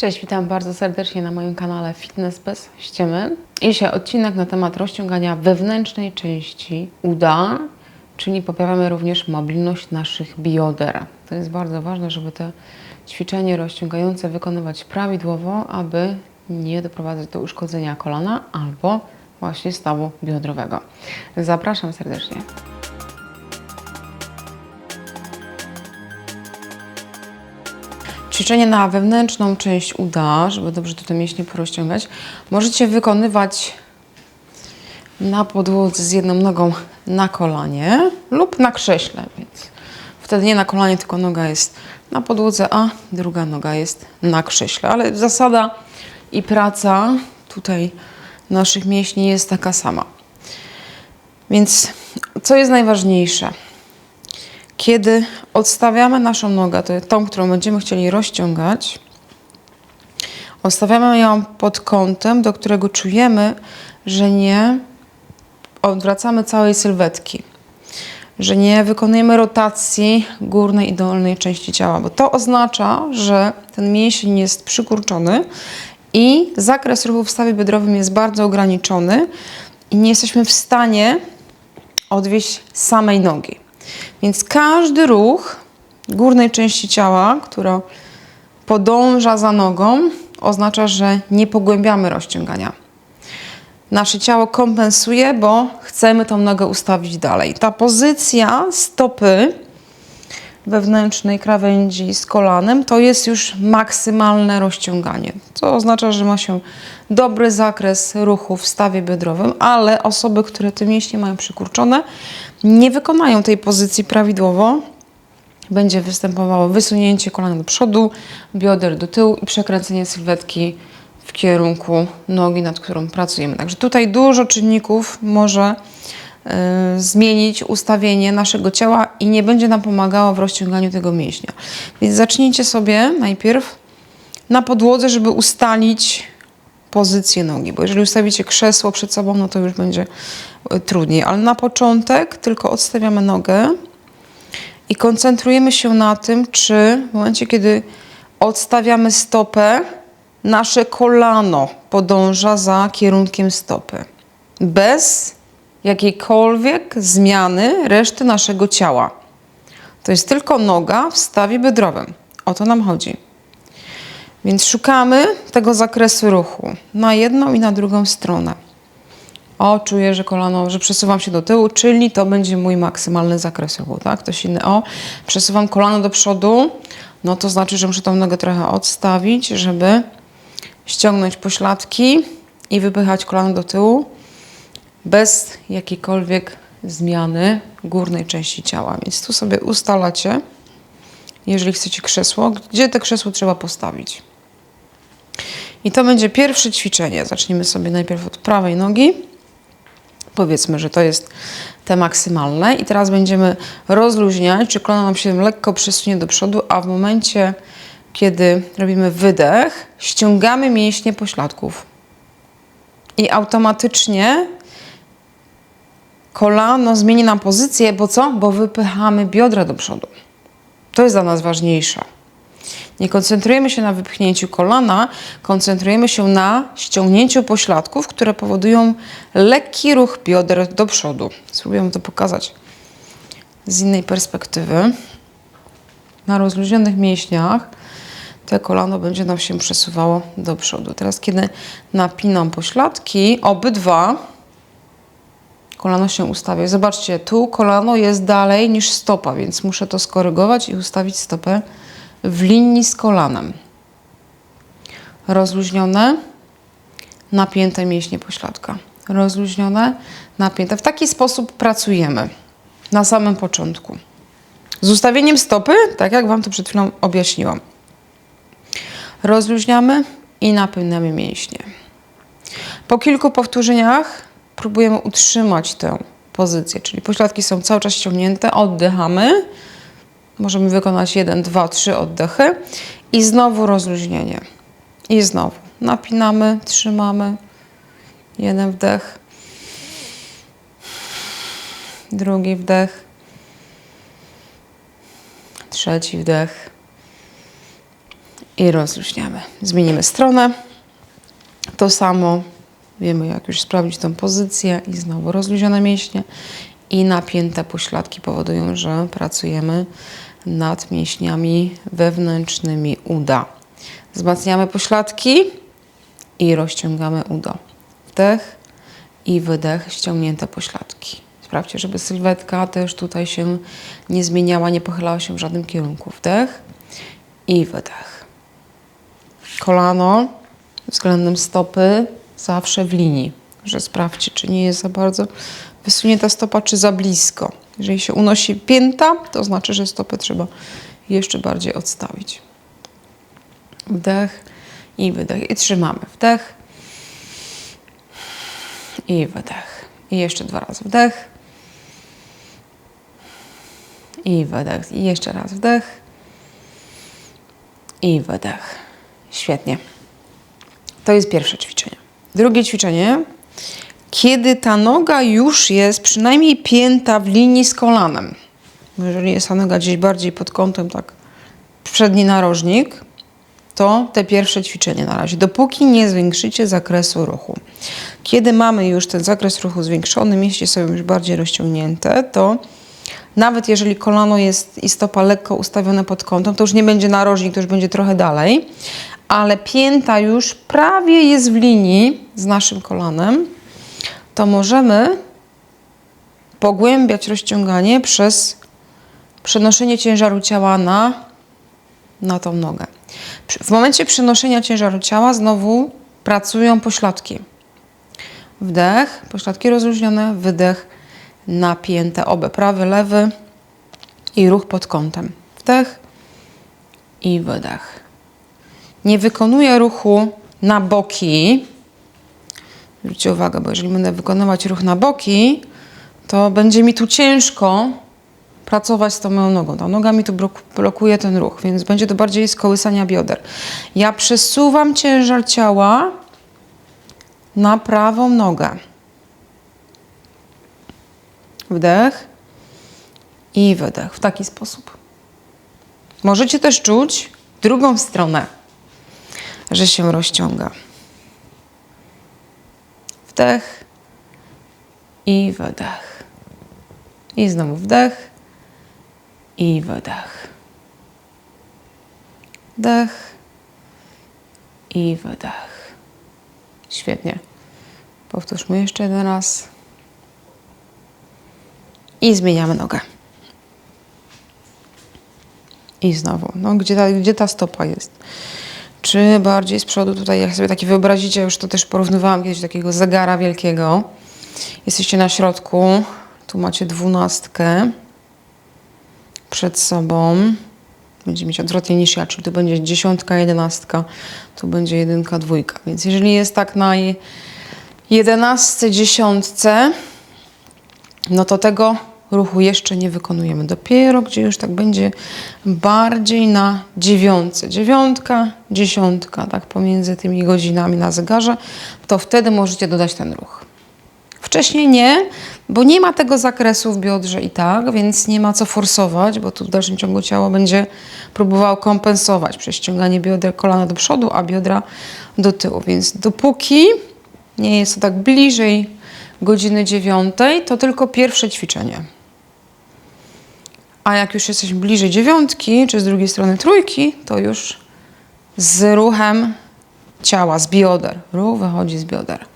Cześć, witam bardzo serdecznie na moim kanale Fitness bez ściemy. Dzisiaj odcinek na temat rozciągania wewnętrznej części uda, czyli poprawiamy również mobilność naszych bioder. To jest bardzo ważne, żeby te ćwiczenie rozciągające wykonywać prawidłowo, aby nie doprowadzać do uszkodzenia kolana albo właśnie stawu biodrowego. Zapraszam serdecznie. Ćwiczenie na wewnętrzną część uda, żeby dobrze tutaj mięśnie porozciągać, możecie wykonywać na podłodze z jedną nogą na kolanie lub na krześle, więc wtedy nie na kolanie, tylko noga jest na podłodze, a druga noga jest na krześle. Ale zasada i praca tutaj naszych mięśni jest taka sama. Więc co jest najważniejsze? Kiedy odstawiamy naszą nogę, to tą, którą będziemy chcieli rozciągać, odstawiamy ją pod kątem, do którego czujemy, że nie odwracamy całej sylwetki, że nie wykonujemy rotacji górnej i dolnej części ciała, bo to oznacza, że ten mięsień jest przykurczony i zakres ruchu w stawie biodrowym jest bardzo ograniczony i nie jesteśmy w stanie odwieść samej nogi. Więc każdy ruch górnej części ciała, która podąża za nogą, oznacza, że nie pogłębiamy rozciągania. Nasze ciało kompensuje, bo chcemy tą nogę ustawić dalej. Ta pozycja stopy wewnętrznej krawędzi z kolanem to jest już maksymalne rozciąganie. To oznacza, że ma się dobry zakres ruchu w stawie biodrowym, ale osoby, które te mięśnie mają przykurczone, nie wykonają tej pozycji prawidłowo. Będzie występowało wysunięcie kolana do przodu, bioder do tyłu i przekręcenie sylwetki w kierunku nogi, nad którą pracujemy. Także tutaj dużo czynników może zmienić ustawienie naszego ciała i nie będzie nam pomagało w rozciąganiu tego mięśnia. Więc zacznijcie sobie najpierw na podłodze, żeby ustalić pozycję nogi, bo jeżeli ustawicie krzesło przed sobą, no to już będzie y, trudniej. Ale na początek tylko odstawiamy nogę i koncentrujemy się na tym, czy w momencie, kiedy odstawiamy stopę, nasze kolano podąża za kierunkiem stopy. Bez jakiejkolwiek zmiany reszty naszego ciała. To jest tylko noga w stawie biodrowym. O to nam chodzi. Więc szukamy tego zakresu ruchu na jedną i na drugą stronę. O, czuję, że kolano, że przesuwam się do tyłu, czyli to będzie mój maksymalny zakres ruchu, tak? Ktoś inny, o, przesuwam kolano do przodu, no to znaczy, że muszę tą nogę trochę odstawić, żeby ściągnąć pośladki i wypychać kolano do tyłu bez jakiejkolwiek zmiany górnej części ciała. Więc tu sobie ustalacie, jeżeli chcecie krzesło, gdzie to krzesło trzeba postawić. I to będzie pierwsze ćwiczenie. Zacznijmy sobie najpierw od prawej nogi. Powiedzmy, że to jest te maksymalne. I teraz będziemy rozluźniać, czy kolano nam się lekko przesunie do przodu, a w momencie, kiedy robimy wydech, ściągamy mięśnie pośladków. I automatycznie kolano zmieni nam pozycję, bo co? Bo wypychamy biodra do przodu. To jest dla nas ważniejsze. Nie koncentrujemy się na wypchnięciu kolana, koncentrujemy się na ściągnięciu pośladków, które powodują lekki ruch bioder do przodu. Spróbujemy to pokazać z innej perspektywy. Na rozluźnionych mięśniach te kolano będzie nam się przesuwało do przodu. Teraz, kiedy napinam pośladki, obydwa kolano się ustawia. Zobaczcie, tu kolano jest dalej niż stopa, więc muszę to skorygować i ustawić stopę w linii z kolanem. Rozluźnione, napięte mięśnie pośladka. Rozluźnione, napięte. W taki sposób pracujemy na samym początku. Z ustawieniem stopy, tak jak Wam to przed chwilą objaśniłam. Rozluźniamy i napędzamy mięśnie. Po kilku powtórzeniach próbujemy utrzymać tę pozycję, czyli pośladki są cały czas ściągnięte, oddychamy. Możemy wykonać jeden, dwa, trzy oddechy i znowu rozluźnienie. I znowu napinamy, trzymamy. Jeden wdech, drugi wdech, trzeci wdech I rozluźniamy. Zmienimy stronę. To samo. Wiemy, jak już sprawdzić tą pozycję. I znowu rozluźnione mięśnie. I napięte pośladki powodują, że pracujemy nad mięśniami wewnętrznymi uda. Wzmacniamy pośladki i rozciągamy udo. Wdech i wydech, ściągnięte pośladki. Sprawdźcie, żeby sylwetka też tutaj się nie zmieniała, nie pochylała się w żadnym kierunku. Wdech i wydech. Kolano względem stopy zawsze w linii. Że sprawdźcie, czy nie jest za bardzo wysunięta stopa, czy za blisko. Jeżeli się unosi pięta, to znaczy, że stopę trzeba jeszcze bardziej odstawić. Wdech i wydech. I trzymamy. Wdech i wydech. I jeszcze dwa razy wdech. I wydech. I jeszcze raz wdech. I wydech. Świetnie. To jest pierwsze ćwiczenie. Drugie ćwiczenie, kiedy ta noga już jest przynajmniej pięta w linii z kolanem. Jeżeli jest ta noga gdzieś bardziej pod kątem, tak przedni narożnik, to te pierwsze ćwiczenie na razie, dopóki nie zwiększycie zakresu ruchu. Kiedy mamy już ten zakres ruchu zwiększony, mięśnie są już bardziej rozciągnięte, to nawet jeżeli kolano jest i stopa lekko ustawione pod kątem, to już nie będzie narożnik, to już będzie trochę dalej, ale pięta już prawie jest w linii z naszym kolanem, to możemy pogłębiać rozciąganie przez przenoszenie ciężaru ciała na, na tą nogę. W momencie przenoszenia ciężaru ciała znowu pracują pośladki. Wdech, pośladki rozluźnione, wydech, napięte obie, prawy, lewy i ruch pod kątem. Wdech i wydech. Nie wykonuję ruchu na boki. Zwróćcie uwagę, bo jeżeli będę wykonywać ruch na boki, to będzie mi tu ciężko pracować z tą moją nogą. Ta noga mi tu blokuje ten ruch, więc będzie to bardziej z kołysania bioder. Ja przesuwam ciężar ciała na prawą nogę. Wdech i wydech w taki sposób. Możecie też czuć drugą stronę, że się rozciąga. Wdech i wydech. I znowu wdech i wydech. Wdech i wydech. Świetnie. Powtórzmy jeszcze jeden raz. I zmieniamy nogę. I znowu. No, gdzie, ta, gdzie ta stopa jest? Czy bardziej z przodu tutaj, jak sobie takie wyobrazicie, już to też porównywałam kiedyś takiego zegara wielkiego. Jesteście na środku. Tu macie dwunastkę przed sobą. Będzie mieć odwrotnie niż ja, czyli tu będzie dziesiątka, jedenastka, tu będzie jedynka, dwójka. Więc jeżeli jest tak na jedenastce, dziesiątce, no to tego ruchu jeszcze nie wykonujemy. Dopiero gdzie już tak będzie bardziej na dziewiątce. Dziewiątka, dziesiątka, tak pomiędzy tymi godzinami na zegarze, to wtedy możecie dodać ten ruch. Wcześniej nie, bo nie ma tego zakresu w biodrze i tak, więc nie ma co forsować, bo tu w dalszym ciągu ciało będzie próbowało kompensować prześciąganie bioder kolana do przodu, a biodra do tyłu. Więc dopóki nie jest to tak bliżej godziny dziewiątej, to tylko pierwsze ćwiczenie. A jak już jesteśmy bliżej dziewiątki, czy z drugiej strony trójki, to już z ruchem ciała, z bioder. Ruch wychodzi z bioder.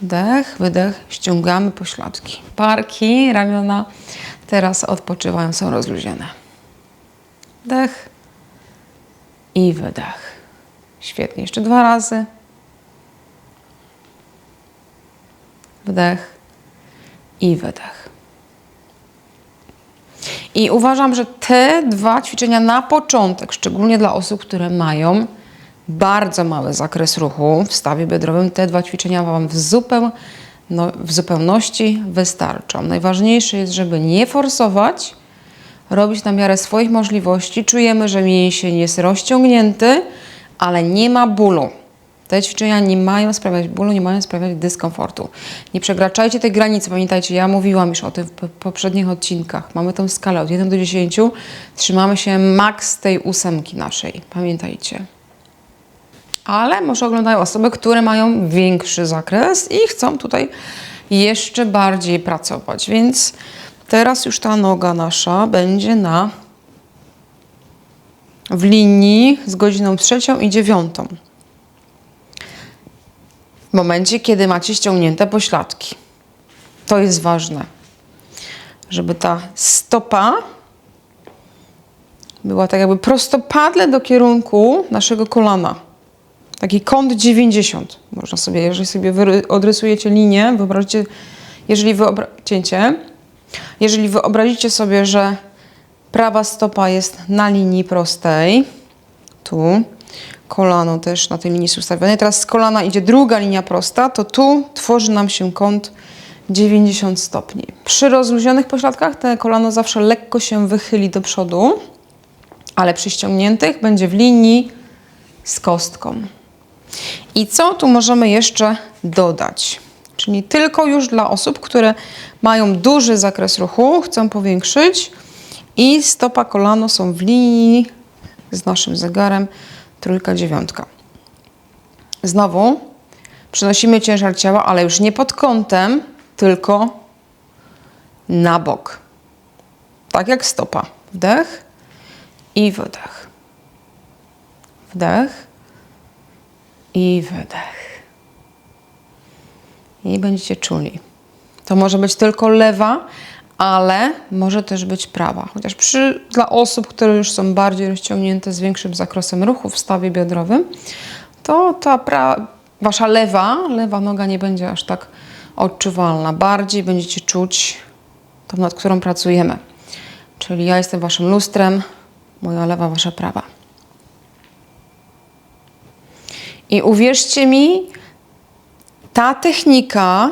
Wdech, wydech, ściągamy pośladki. Parki, ramiona teraz odpoczywają, są rozluźnione. Wdech i wydech. Świetnie, jeszcze dwa razy. Wdech i wydech. I uważam, że te dwa ćwiczenia na początek, szczególnie dla osób, które mają bardzo mały zakres ruchu w stawie biodrowym, te dwa ćwiczenia Wam w, zupeł, no, w zupełności wystarczą. Najważniejsze jest, żeby nie forsować, robić na miarę swoich możliwości. Czujemy, że mięsień jest rozciągnięty, ale nie ma bólu. Te ćwiczenia nie mają sprawiać bólu, nie mają sprawiać dyskomfortu. Nie przekraczajcie tej granicy. Pamiętajcie, ja mówiłam już o tym w poprzednich odcinkach. Mamy tą skalę od 1 do 10. Trzymamy się maks tej ósemki naszej. Pamiętajcie. Ale może oglądają osoby, które mają większy zakres i chcą tutaj jeszcze bardziej pracować. Więc teraz już ta noga nasza będzie na w linii z godziną trzecią i dziewiątą. W momencie, kiedy macie ściągnięte pośladki. To jest ważne, żeby ta stopa była tak jakby prostopadle do kierunku naszego kolana. Taki kąt 90. Można sobie, jeżeli sobie odrysujecie linię, wyobraźcie, jeżeli wyobraźcie, jeżeli wyobrazicie sobie, że prawa stopa jest na linii prostej, tu, kolano też na tej linii jest ustawione. Teraz z kolana idzie druga linia prosta, to tu tworzy nam się kąt 90 stopni. Przy rozluźnionych pośladkach te kolano zawsze lekko się wychyli do przodu, ale przy ściągniętych będzie w linii z kostką. I co tu możemy jeszcze dodać? Czyli tylko już dla osób, które mają duży zakres ruchu, chcą powiększyć i stopa kolano są w linii z naszym zegarem trójka, dziewiątka. Znowu przenosimy ciężar ciała, ale już nie pod kątem, tylko na bok. Tak jak stopa. Wdech i wydech. Wdech i wydech. I będziecie czuli. To może być tylko lewa, ale może też być prawa. Chociaż przy, dla osób, które już są bardziej rozciągnięte z większym zakresem ruchu w stawie biodrowym, to ta pra, wasza lewa, lewa noga nie będzie aż tak odczuwalna. Bardziej będziecie czuć tą, nad którą pracujemy. Czyli ja jestem waszym lustrem, moja lewa, wasza prawa. I uwierzcie mi, ta technika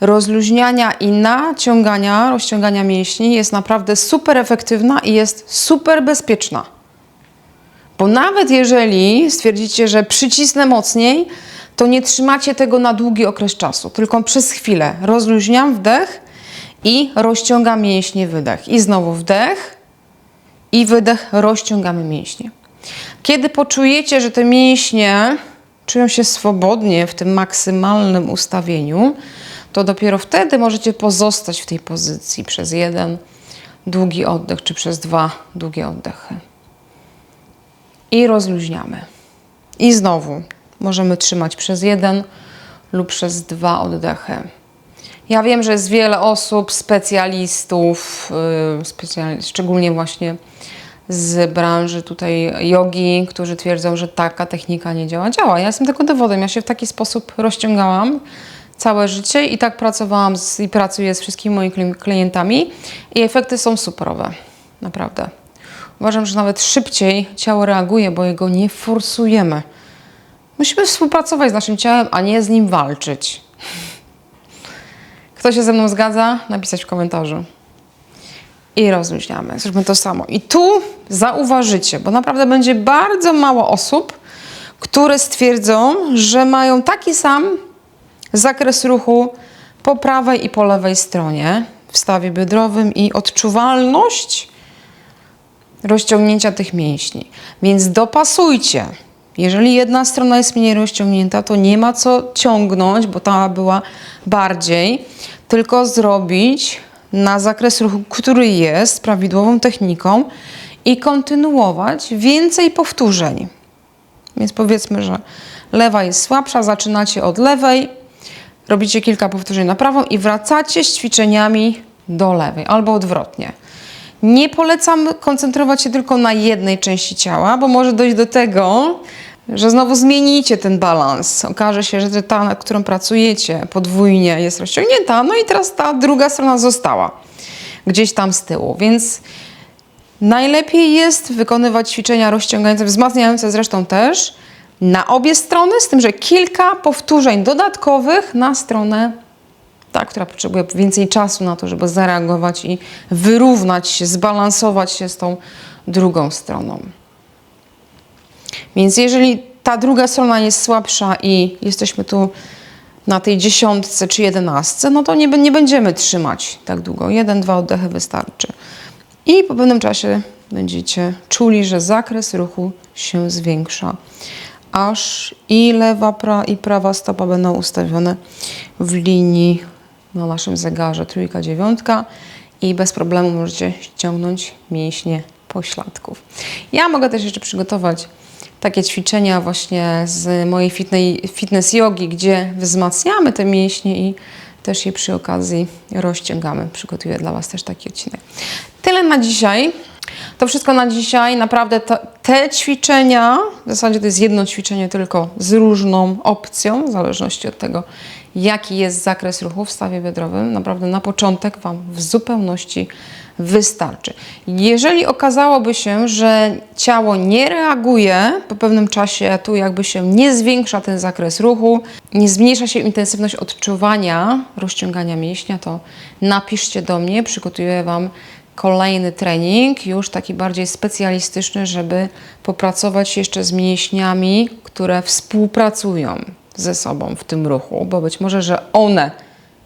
rozluźniania i naciągania, rozciągania mięśni jest naprawdę super efektywna i jest super bezpieczna. Bo nawet jeżeli stwierdzicie, że przycisnę mocniej, to nie trzymacie tego na długi okres czasu, tylko przez chwilę rozluźniam wdech i rozciągam mięśnie, wydech. I znowu wdech i wydech, rozciągamy mięśnie. Kiedy poczujecie, że te mięśnie czują się swobodnie w tym maksymalnym ustawieniu, to dopiero wtedy możecie pozostać w tej pozycji przez jeden długi oddech, czy przez dwa długie oddechy. I rozluźniamy. I znowu możemy trzymać przez jeden lub przez dwa oddechy. Ja wiem, że jest wiele osób, specjalistów, specjal, szczególnie właśnie z branży tutaj jogi, którzy twierdzą, że taka technika nie działa. Działa. Ja jestem tego dowodem. Ja się w taki sposób rozciągałam całe życie i tak pracowałam z, i pracuję z wszystkimi moimi klientami i efekty są superowe. Naprawdę. Uważam, że nawet szybciej ciało reaguje, bo jego nie forsujemy. Musimy współpracować z naszym ciałem, a nie z nim walczyć. Kto się ze mną zgadza? Napisać w komentarzu. I rozluźniamy. Zróbmy to samo. I tu zauważycie, bo naprawdę będzie bardzo mało osób, które stwierdzą, że mają taki sam zakres ruchu po prawej i po lewej stronie w stawie biodrowym i odczuwalność rozciągnięcia tych mięśni. Więc dopasujcie. Jeżeli jedna strona jest mniej rozciągnięta, to nie ma co ciągnąć, bo ta była bardziej, tylko zrobić na zakres ruchu, który jest prawidłową techniką i kontynuować więcej powtórzeń. Więc powiedzmy, że lewa jest słabsza, zaczynacie od lewej, robicie kilka powtórzeń na prawą i wracacie z ćwiczeniami do lewej albo odwrotnie. Nie polecam koncentrować się tylko na jednej części ciała, bo może dojść do tego, że znowu zmienicie ten balans. Okaże się, że ta, nad którą pracujecie podwójnie jest rozciągnięta, no i teraz ta druga strona została gdzieś tam z tyłu. Więc najlepiej jest wykonywać ćwiczenia rozciągające, wzmacniające zresztą też na obie strony, z tym, że kilka powtórzeń dodatkowych na stronę ta, która potrzebuje więcej czasu na to, żeby zareagować i wyrównać się, zbalansować się z tą drugą stroną. Więc jeżeli ta druga strona jest słabsza i jesteśmy tu na tej dziesiątce czy jedenastce, no to nie, nie będziemy trzymać tak długo. Jeden, dwa oddechy wystarczy. I po pewnym czasie będziecie czuli, że zakres ruchu się zwiększa. Aż i lewa pra i prawa stopa będą ustawione w linii na naszym zegarze trójka, dziewiątka i bez problemu możecie ściągnąć mięśnie pośladków. Ja mogę też jeszcze przygotować takie ćwiczenia właśnie z mojej fitnej, fitness jogi, gdzie wzmacniamy te mięśnie i też je przy okazji rozciągamy. Przygotuję dla Was też taki odcinek. Tyle na dzisiaj. To wszystko na dzisiaj. Naprawdę to, te ćwiczenia, w zasadzie to jest jedno ćwiczenie tylko z różną opcją, w zależności od tego, jaki jest zakres ruchu w stawie biodrowym. Naprawdę na początek Wam w zupełności wystarczy. Jeżeli okazałoby się, że ciało nie reaguje po pewnym czasie, tu jakby się nie zwiększa ten zakres ruchu, nie zmniejsza się intensywność odczuwania rozciągania mięśnia, to napiszcie do mnie, przygotuję Wam kolejny trening, już taki bardziej specjalistyczny, żeby popracować jeszcze z mięśniami, które współpracują ze sobą w tym ruchu, bo być może, że one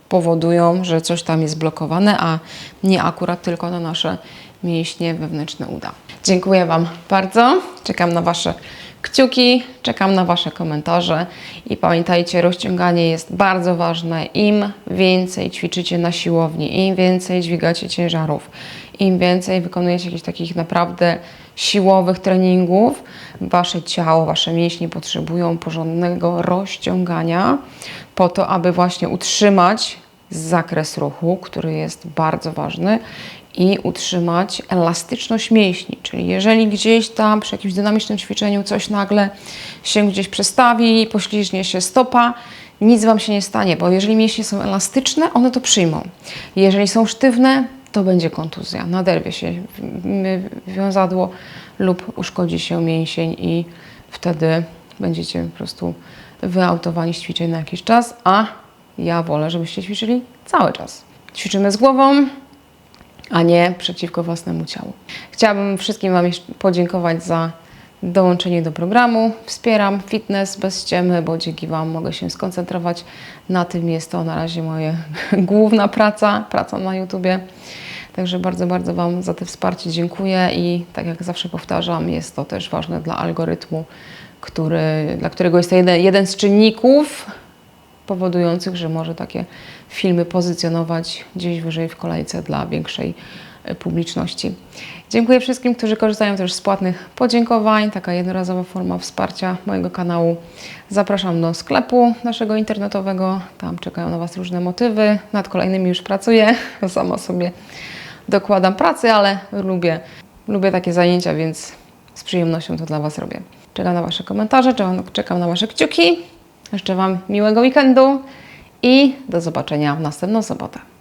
powodują, że coś tam jest blokowane, a nie akurat tylko na nasze mięśnie wewnętrzne uda. Dziękuję Wam bardzo. Czekam na Wasze kciuki, czekam na Wasze komentarze i pamiętajcie, rozciąganie jest bardzo ważne. Im więcej ćwiczycie na siłowni, im więcej dźwigacie ciężarów, im więcej wykonujecie jakichś takich naprawdę siłowych treningów, Wasze ciało, Wasze mięśnie potrzebują porządnego rozciągania po to, aby właśnie utrzymać zakres ruchu, który jest bardzo ważny i utrzymać elastyczność mięśni. Czyli jeżeli gdzieś tam przy jakimś dynamicznym ćwiczeniu coś nagle się gdzieś przestawi, poślizgnie się stopa, nic Wam się nie stanie, bo jeżeli mięśnie są elastyczne, one to przyjmą. Jeżeli są sztywne, to będzie kontuzja. Naderwie się wiązadło lub uszkodzi się mięsień i wtedy będziecie po prostu wyautowani z ćwiczeń na jakiś czas, a ja wolę, żebyście ćwiczyli cały czas. Ćwiczymy z głową, a nie przeciwko własnemu ciału. Chciałabym wszystkim Wam podziękować za dołączenie do programu. Wspieram fitness bez ściemy, bo dzięki Wam mogę się skoncentrować na tym. Jest to na razie moja główna praca, praca na YouTubie. Także bardzo, bardzo Wam za to wsparcie dziękuję i tak jak zawsze powtarzam, jest to też ważne dla algorytmu, który, dla którego jest to jeden, jeden z czynników powodujących, że może takie filmy pozycjonować gdzieś wyżej w kolejce dla większej publiczności. Dziękuję wszystkim, którzy korzystają też z płatnych podziękowań. Taka jednorazowa forma wsparcia mojego kanału. Zapraszam do sklepu naszego internetowego. Tam czekają na Was różne motywy. Nad kolejnymi już pracuję. Sama sobie dokładam pracy, ale lubię, lubię takie zajęcia, więc z przyjemnością to dla Was robię. Czekam na Wasze komentarze, czekam na Wasze kciuki. Życzę Wam miłego weekendu i do zobaczenia w następną sobotę.